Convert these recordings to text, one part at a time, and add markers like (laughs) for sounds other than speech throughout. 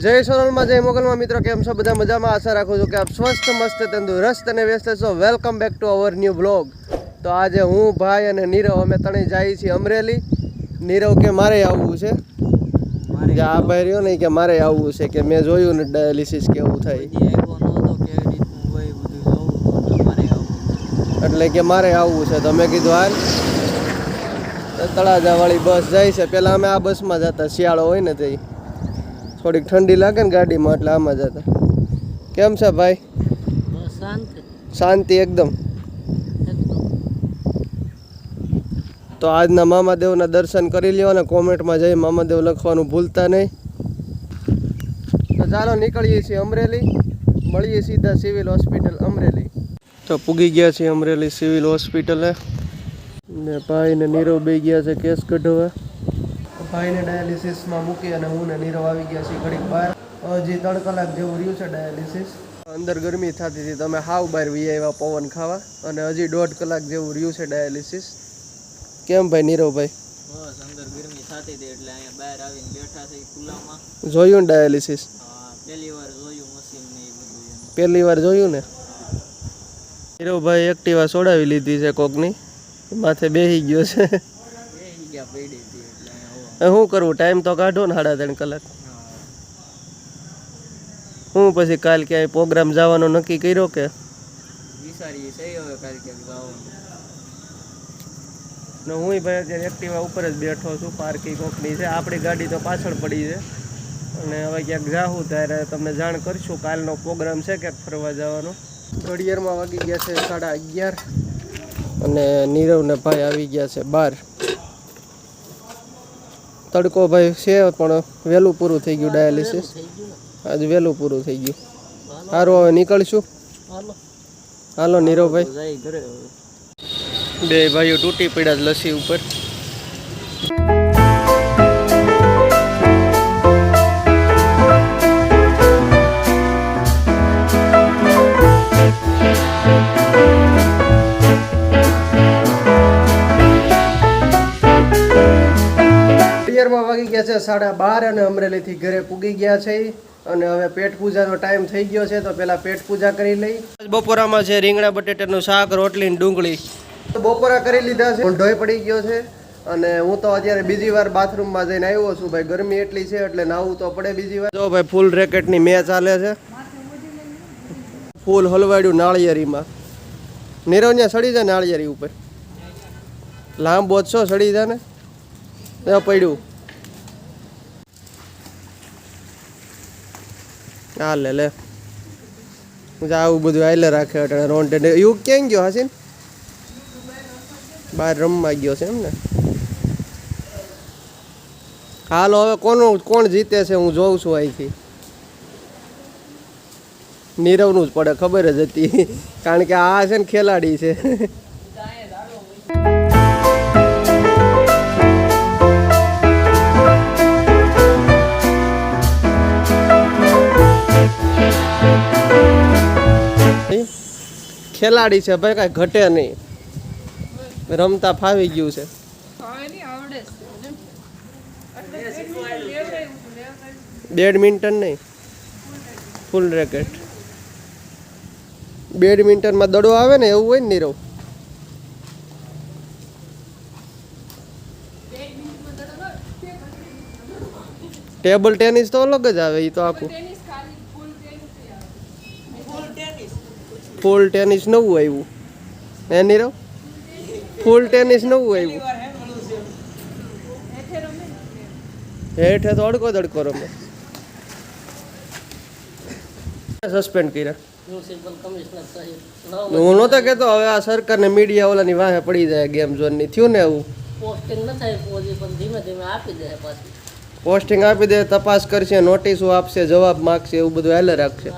જય સોનલમાં જય મોગલમાં. મિત્રો કેમ છો? બધા મજામાં? આશા રાખું છું કે આપ સ્વસ્થ મસ્ત તંદુરસ્ત અને વ્યસ્ત છો. Welcome back to our new blog તો આજે હું ભાઈ અને નીરવ અમે ત્રણેય જઈએ છીએ અમરેલી. નીરવ કે મારે આવવું છે? કે આ ભાઈ રહ્યો ને કે મારે આવવું છે? કે મેં જોયું ને ડાયાલિસિસ કેવું થાય. એટલે કે મારે આવવું છે. તો મેં કીધું હાલ. તળાજાવાળી બસ જાય છે. પહેલાં અમે આ બસમાં જતા શિયાળો હોય ને તે થોડીક ઠંડી લાગે ને ગાડીમાં એટલે આમાં જતા કેમ છે ભાઈ? શાંતિ. એકદમ. તો આજના મામાદેવના દર્શન કરી લ્યો અને કોમેન્ટમાં જઈ મામાદેવ લખવાનું ભૂલતા નહીં. તો ચાલો નીકળીએ છીએ અમરેલી. મળીએ સીધા સિવિલ હોસ્પિટલ અમરેલી. તો પૂગી ગયા છીએ અમરેલી સિવિલ હોસ્પિટલે. ને ભાઈ ને નીરવ બે ગયા છે કેસ કઢવા. ભાઈને ડાયાલિસિસમાં મૂકી અને હું ને નીરવ આવી ગયા છીએ ઘડીક બહાર. હજી ત્રણ કલાક જેવું રહ્યું છે ડાયાલિસિસ. અંદર ગરમી થતી હતી તમે હાવ બહાર વી આવ્યા પવન ખાવા. અને હજી દોઢ કલાક જેવું રહ્યું છે ડાયાલિસિસ. કેમ ભાઈ નીરવભાઈ બસ અંદર ગરમી થતી હતી એટલે અહીંયા બહાર આવીને બેઠા છે ખુલ્લામાં. જોયું ને ડાયાલિસિસ? પહેલી વાર જોયું મશીન ને એ બધું પહેલી વાર જોયું ને? નીરવભાઈ એક્ટિવા સોડાવી લીધી છે કોકની. માથે બેસી ગયો છે. એ ગયા પડી હતી એટલે અહીંયા હવે શું કરવું ટાઈમ તો કાઢો ને સાડા ત્રણ કલાક. હું પછી કાલ ક્યાંય પ્રોગ્રામ જવાનો નક્કી કર્યો કે? ને હું ભાઈ અત્યારે એક્ટિવા ઉપર જ બેઠો છું પાર્કિંગ કોકની છે. આપણી ગાડી તો પાછળ પડી છે. અને હવે ક્યાંક જાઉં ત્યારે તમને જાણ કરશું કાલનો પ્રોગ્રામ છે ક્યાંક ફરવા જવાનો. ઘડિયાળમાં વાગી ગયા છે સાડા અગિયાર. અને નીરવ ને ભાઈ આવી ગયા છે બાર. તડકો ભાઈ છે, પણ વહેલું પૂરું થઈ ગયું ડાયાલિસિસ આજે વહેલું પૂરું થઈ ગયું. સારું હવે નીકળશું. હાલો નીરવભાઈ. બે ભાઈઓ તૂટી પડ્યા છે લસ્સી ઉપર. પિયરમાં વાગી ગયા છે, સાડા બાર અને અમરેલીથી ઘરે પૂગી ગયા છે. અને હવે પેટ પૂજાનો ટાઈમ થઈ ગયો છે, તો પહેલાં પેટ પૂજા કરી લઈ. બપોરામાં છે રીંગણા, બટેટાનું શાક રોટલી ડુંગળી. તો બપોરા કરી લીધા છે. ઢોય પડી ગયો છે. અને હું તો અત્યારે બીજી વાર બાથરૂમમાં જઈને આવ્યો છું. ભાઈ, ગરમી એટલી છે, એટલે નાવું તો પડે બીજી વાર. જો ભાઈ, ફૂલ રેકેટની મેચ ચાલે છે. ફૂલ હલવાડ્યું નાળિયેરીમાં. નીરવ ત્યાં સડી જાય નાળિયેરી ઉપર. લાંબો છો, સડી જાય ને. પડ્યું હા લે. હું આવું બધું આયલે રાખે અટાણે રોન્ટેડ ને એવું ક્યાં ગયો હાસીન બહાર રમવા ગયો છે એમ ને? હાલો, હવે કોનું, કોણ જીતે છે હું જોઉં છું અહીંથી. નીરવનું જ પડે, ખબર જ હતી. (laughs) કારણ કે આ છે ને ખેલાડી છે. (laughs) ખેલાડી છે ભાઈ કાંઈ ઘટે નહીં. રમતા ફાવી ગયું છે. બેડમિન્ટન નહીં. ફૂલ રેકેટ. બેડમિન્ટનમાં દડો આવે ને એવું હોય ને નીરવ? ટેબલ ટેનિસ તો અલગ જ આવે એ તો આખું. ફૂલ ટેનિસ નવું આવ્યું. હે નીરવ? ફૂલ ટેનિસ નવું આવ્યું. હેઠે તો અડકો દડકો રમે. સસ્પેન્ડ કર્યા. હું નહોતો કહેતો, હવે આ સરકારને મીડિયા ઓલાની વાહે પડી જાય ગેમ ઝોનની થયું ને એવું પોસ્ટિંગ ન થાય પણ ધીમે ધીમે આપી દે પાછી. પોસ્ટિંગ આપી દે તપાસ કરશે નોટિસો આપશે જવાબ માગશે એવું બધું હાલે રાખશે.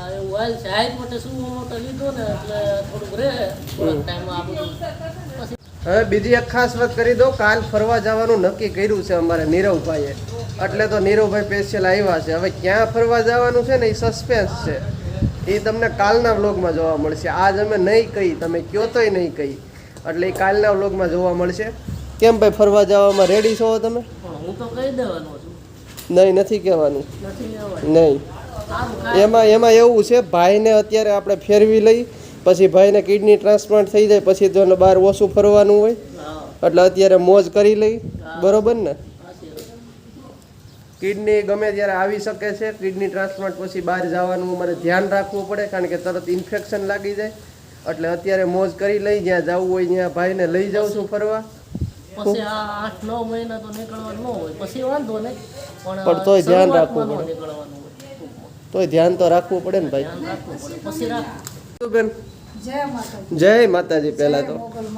હવે બીજી એક ખાસ વાત કરી દો કાલ ફરવા જવાનું નક્કી કર્યું છે અમારે નીરવભાઈએ. એટલે તો નીરવભાઈ સ્પેશિયલ આવ્યા છે. હવે ક્યાં ફરવા જવાનું છે ને એ સસ્પેન્સ છે. એ તમને કાલના વ્લોગમાં જોવા મળશે. આજ અમે નહીં કહી તમે કયો તોય નહીં કહી. એટલે એ કાલના વ્લોગમાં જોવા મળશે. કેમ ભાઈ ફરવા જવામાં રેડી છો તમે? હું તો કહી દેવાનો નહીં નથી કહેવાનું. નહીં. એમાં એમાં એવું છે ભાઈને અત્યારે આપણે ફેરવી લઈ પછી ભાઈને કિડની ટ્રાન્સપ્લાન્ટ થઈ જાય પછી તો બહાર ઓછું ફરવાનું હોય એટલે અત્યારે મોજ કરી લઈ બરોબર ને? કિડની ગમે ત્યારે આવી શકે છે કિડની ટ્રાન્સપ્લાન્ટ પછી બહાર જવાનું મારે ધ્યાન રાખવું પડે કારણ કે તરત ઇન્ફેક્શન લાગી જાય. એટલે અત્યારે મોજ કરી લઈ જ્યાં જવું હોય ત્યાં ભાઈને લઈ જાઉં છું ફરવા. પછી આ આઠ નવ મહિના તો નીકળવાનું ન હોય. પછી વાંધો નહીં પણ તોય ધ્યાન રાખવું પડે. તોય ધ્યાન તો રાખવું પડે ને ભાઈ. રાખવું પછી રાખ. શું બેન? જય માતાજી. પહેલા તો.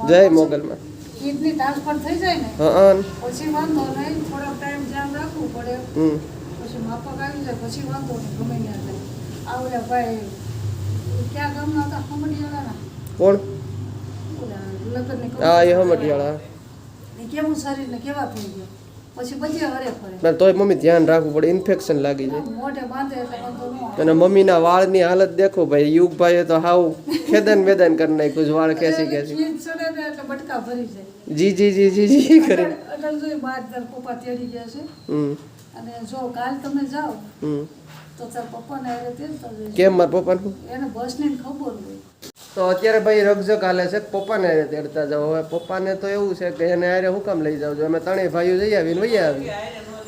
જય મોગલમાં. કિડની ટ્રાન્સફર થઈ જાય ને હા પછી વાંધો નહીં થોડો ટાઈમ ધ્યાન રાખવું પડે. હમ. પછી માફક આવી જાય પછી વાંધો નહીં ગમે ત્યાં જાય. આવડે ભાઈ ક્યાં ગામના હતા? કોણ? હા એ કૌભાંડ હમટિયાળા કેવું શરીરને કેવા થઈ ગયો? પછી બધી હરે ફરે. તોય મમ્મી ધ્યાન રાખવું પડે ઇન્ફેક્શન લાગી જાય. મોઢે બાંધે એટલે વાંધો ન આવે. અને મમ્મીના વાળની હાલત દેખો ભાઈ યુગભાઈએ તો હાવ ખેદન વેદન કરી નાખ્યું વાળ ખેંચી ખેંચી. એટલે બટકા ભરી જાય. જી જી જી જી જી કરે. અટલ જોઈ બાર તાર પપ્પા તેડી ગયા છે. હમ. અને જો કાલ તમે જાઓ હમ. તો તાર પપ્પાને હારે તેડતા જજો. કેમ મારા પપ્પાનું? એને બસની ખબર હોય. તો અત્યારે ભાઈ રગજગ હાલે છે પપ્પાને તેડતા જાઓ. હવે પપ્પાને તો એવું છે કે એને હારે હું કામ લઈ જાવ અમે ત્રણેય ભાઈઓ જઈ આવીને વહી આવી.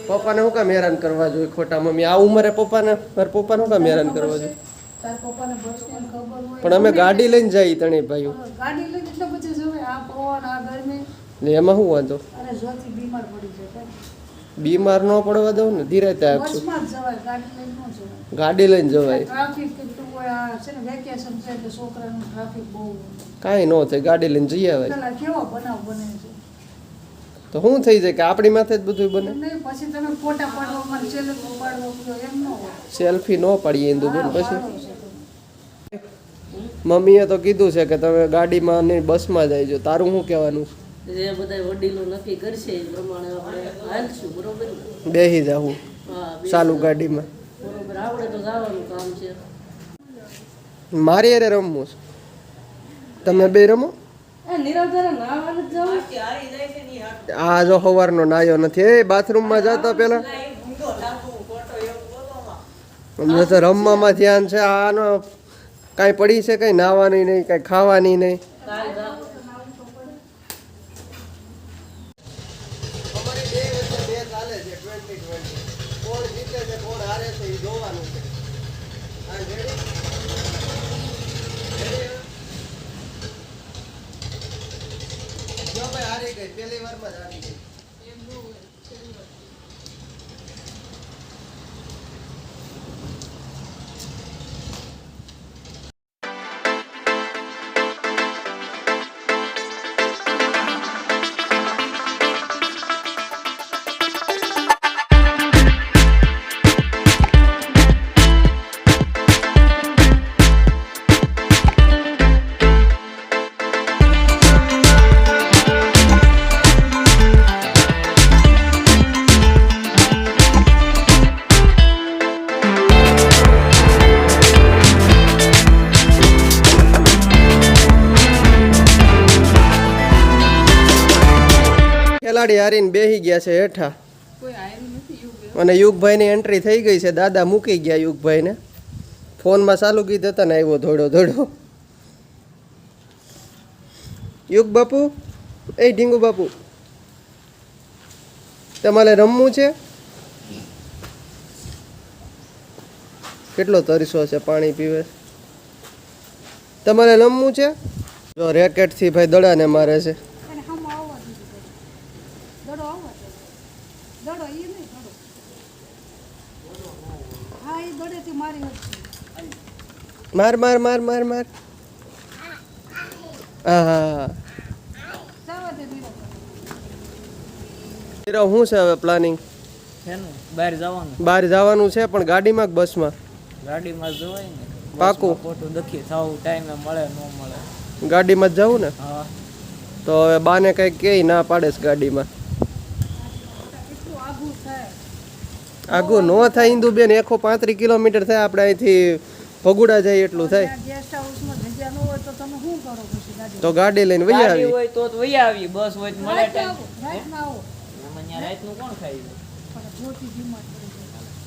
પપ્પાને હું કામ હેરાન કરવા જોઈએ ખોટા મમ્મી? આ ઉંમરે પપ્પાને મારા પપ્પાને હું કામ હેરાન કરવા જોઈએ પણ અમે ગાડી લઈને જઈએ ત્રણેય ભાઈઓ. એમાં શું વાંધો? બીમાર ન પડવા દઉં ને ધીરે આપશું. ગાડી લઈને જવાય. હોય આ છે ને વેકેશન છે એટલે છોકરાનું ટ્રાફિક બહુ કાંઈ ન થાય ગાડી લઈને જઈ આવે. કેવો બનાવ બને છે? તો શું થઈ જાય કે આપણી માથે જ બધું બને? નહીં પછી તમે ફોટા પાડવામાં ચેલેન્જ પાડવા ગયો એમ ન સેલ્ફી ન પાડીએ ઇન્દુબેન પછી? પાડો છે તમે. મમ્મીએ તો કીધું છે કે તમે ગાડીમાં ને બસમાં જાય તારું શું કહેવાનું જે બધા વડીલો નક્કી કરશે એ પ્રમાણે આપણે હાલશું બરોબર બેહી જાવું હા ચાલુ ગાડીમાં. બરોબર આવડે તો જવાનું કામ છે. મારી અરે રમવું છે. તમે બે રમો? એ નિરાધારે નાવાનું જ જવું. આ જો સવારનો નાયો નથી. એ બાથરૂમમાં જતા પેલા અમને તો રમવામાં ધ્યાન છે. આનો કાંઈ પડી છે કંઈ નાવાની નહીં કાંઈ ખાવાની નહીં કાલ જા- અમારી બે વચ્ચે મેચ ચાલે છે 2020 કોણ જીતે છે કોણ હારે છે એ જોવાનું છે હા રેડી રેડી જો ભાઈ હારી ગઈ પહેલી વારમાં જ આવી ગઈ. ખેલાડી હારીને બેસી ગયા છે હેઠા. અને યુગભાઈની એન્ટ્રી થઈ ગઈ છે. દાદા મૂકી ગયા યુગભાઈને. ફોનમાં ચાલુ કીધું હતા ને આવ્યો ધોડો ધોડો યુગ બાપુ એ ઢીંગુ બાપુ તમારે રમવું છે? કેટલો તરસો છે પાણી પીવે? તમારે રમવું છે? જો રેકેટથી ભાઈ દડાને મારે છે અને હમ આવવા દીધું બધું. દડો આવવા. દડો એ નહીં દડો. હા એ દડેથી મારી માર માર માર માર માર. હા હા નીરવ નીરવ શું છે હવે પ્લાનિંગ બહાર જવાનું. બહાર જવાનું છે પણ ગાડીમાં કે બસમાં? ગાડીમાં જવાય ને. પાકું. ફોટો દખી થાવ ટાઈમે મળે ન મળે. ગાડીમાં જ જવું ને? હા. તો હવે બાને કંઈક કે ના પાડે છે ગાડીમાં એટલું આઘું થાય આગું ન થાય ઇન્દુબેન એકસો પાંત્રીસ કિલોમીટર થાય આપણે અહીંથી ભગુડા જાય એટલું થાય. ત્યાં ગેસ્ટ હાઉસમાં જગ્યા ન હોય તો તમે શું કરો પછી ગાડી? લઈને વહી આવી. હોય તો તો વહી આવી બસ હોય તો મળે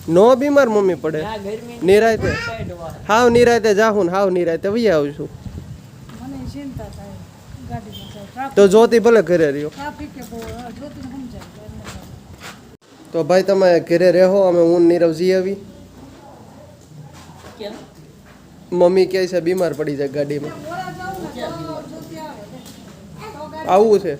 નો બીમાર મમ્મી પડે. નિરાયતે હાવ નિરાયતે જાહું ને હાવ નિરાયતે વહી આવું મને ચિંતા થાય ગાડીમાં જાય ટ્રાફિક તો જોતી ભલે ઘરે રહ્યો ટ્રાફિક કે બહુ હવે જોતીને સમજાય તો એમને કહું. તો ભાઈ તમે ઘરે રહો અમે હું ને નીરવ જઈ આવી મમ્મી કહે છે બીમાર પડી જાય ગાડીમાં. આવું છે.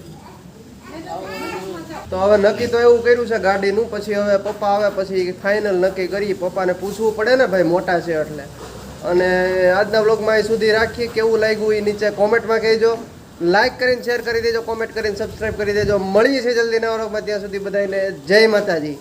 તો હવે નક્કી તો એવું કર્યું છે ગાડીનું પછી હવે પપ્પા આવે પછી ફાઇનલ નક્કી કરી પપ્પાને પૂછવું પડે ને ભાઈ મોટા છે એટલે. અને આજના બ્લોગમાં એ સુધી રાખીએ. કેવું લાગ્યું એ નીચે કોમેન્ટમાં કહેજો. લાઈક કરીને શેર કરી દેજો કોમેન્ટ કરીને સબસ્ક્રાઈબ કરી દેજો. મળીએ છીએ જલ્દી નવા ત્યાં સુધી બધાને જય માતાજી.